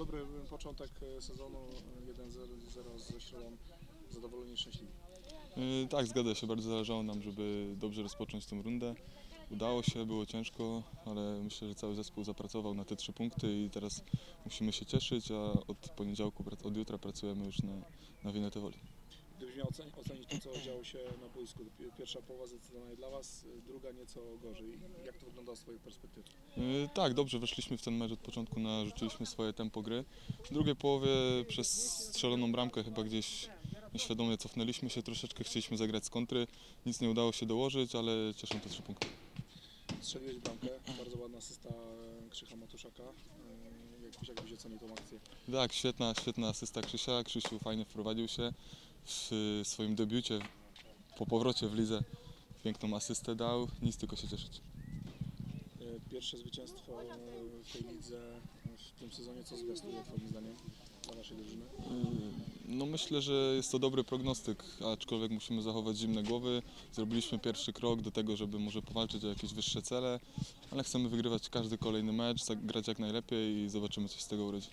Dobry początek e, sezonu, e, 1-0 ze Środą, zadowoleni i szczęśliwi. Yy, Tak, zgadza się. Bardzo zależało nam, żeby dobrze rozpocząć tę rundę. Udało się, było ciężko, ale myślę, że cały zespół zapracował na te trzy punkty i teraz musimy się cieszyć, a od poniedziałku, od jutra pracujemy już na, na Winetę Woli. Gdybyś miał ocenić, ocenić to, co działo się na boisku, pi- pierwsza połowa zdecydowanie dla Was, e, druga nieco gorzej. Jak to wygląda z Twojej perspektywy? Yy, Tak, dobrze weszliśmy w ten mecz od początku, narzuciliśmy swoje tempo gry. W drugiej połowie przez strzeloną bramkę chyba gdzieś nieświadomie cofnęliśmy się troszeczkę, chcieliśmy zagrać z kontry, nic nie udało się dołożyć, ale cieszą te trzy punkty. Strzeliłeś bramkę, bardzo ładna asysta e, Krzycha Matuszaka. E, Jak, jak byś ocenił tą akcję? Tak, świetna, świetna asysta Krzysia. Krzysiu fajnie wprowadził się w swoim debiucie po powrocie w lidze. Piękną asystę dał, nic tylko się cieszyć. E, Pierwsze zwycięstwo e, w tej lidze e, w tym sezonie, co zwiastuje Twoim zdaniem dla Waszej drużyny? Yy, No myślę, że jest to dobry prognostyk, aczkolwiek musimy zachować zimne głowy. Zrobiliśmy pierwszy krok do tego, żeby może powalczyć o jakieś wyższe cele, ale chcemy wygrywać każdy kolejny mecz, zagrać jak najlepiej i zobaczymy, co się z tego urodzi.